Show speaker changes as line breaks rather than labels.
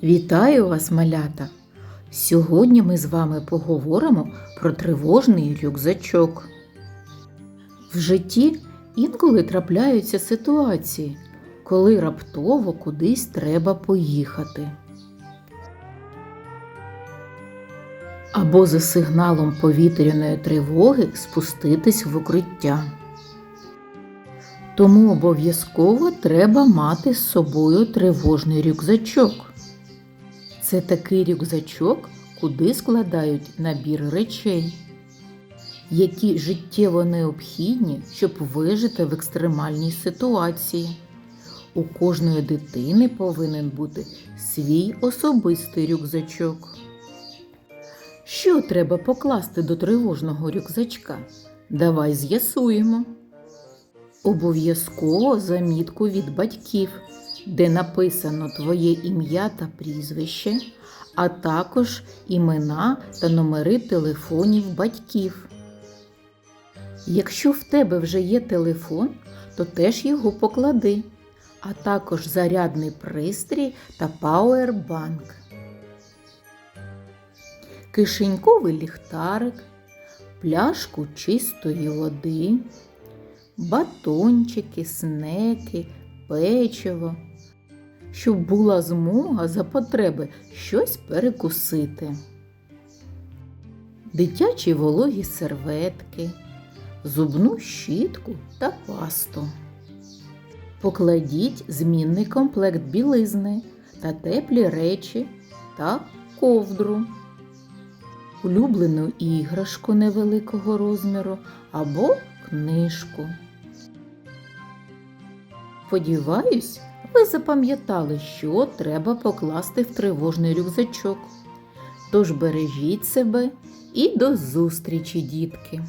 Вітаю вас, малята! Сьогодні ми з вами поговоримо про тривожний рюкзачок. В житті інколи трапляються ситуації, коли раптово кудись треба поїхати. Або за сигналом повітряної тривоги спуститись в укриття. Тому обов'язково треба мати з собою тривожний рюкзачок. Це такий рюкзачок, куди складають набір речей, які життєво необхідні, щоб вижити в екстремальній ситуації. У кожної дитини повинен бути свій особистий рюкзачок. Що треба покласти до тривожного рюкзачка? Давай з'ясуємо. Обов'язково замітку від батьків, де написано твоє ім'я та прізвище, а також імена та номери телефонів батьків. Якщо в тебе вже є телефон, то теж його поклади, а також зарядний пристрій та пауербанк. Кишеньковий ліхтарик, пляшку чистої води, батончики, снеки, печиво, щоб була змога за потреби щось перекусити. Дитячі вологі серветки, зубну щітку та пасту. Покладіть змінний комплект білизни та теплі речі та ковдру, улюблену іграшку невеликого розміру або книжку. Сподіваюсь, ви запам'ятали, що треба покласти в тривожний рюкзачок. Тож бережіть себе і до зустрічі, дітки!